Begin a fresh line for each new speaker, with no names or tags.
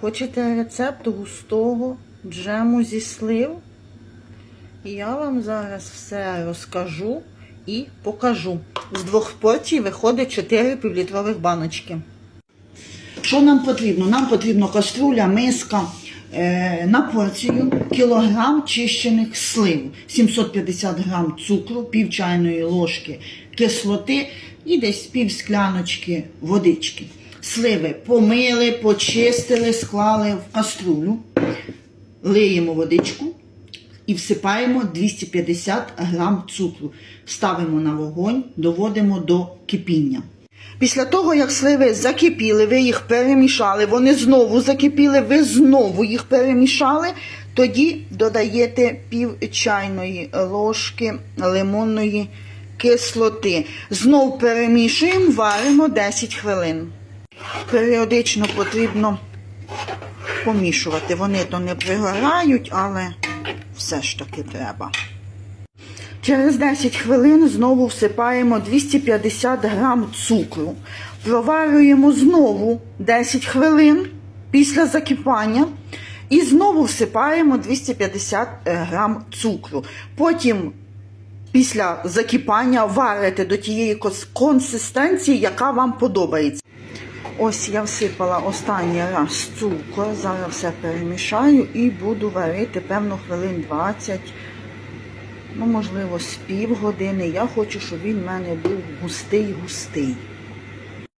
Хочете рецепт густого джему зі слив? Я вам зараз все розкажу і покажу. З двох порцій виходить 4 півлітрових баночки. Що нам потрібно? Нам потрібно каструля, миска е, на порцію, кілограм чищених слив, 750 грам цукру, пів чайної ложки кислоти і десь пів скляночки водички. Сливи помили, почистили, склали в каструлю, лиємо водичку і всипаємо 250 грам цукру. Ставимо на вогонь, доводимо до кипіння. Після того, як сливи закипіли, ви їх перемішали, вони знову закипіли, ви знову їх перемішали, тоді додаєте пів чайної ложки лимонної кислоти. Знов перемішуємо, варимо 10 хвилин. Періодично потрібно помішувати. Вони то не пригорають, але все ж таки треба. Через 10 хвилин знову всипаємо 250 грам цукру. Проварюємо знову 10 хвилин після закипання. І знову всипаємо 250 грам цукру. Потім після закипання варите до тієї консистенції, яка вам подобається. Ось я всипала останній раз цукор, зараз все перемішаю і буду варити, певно, хвилин 20 ну, можливо, з півгодини. Я хочу, щоб він в мене був густий-густий.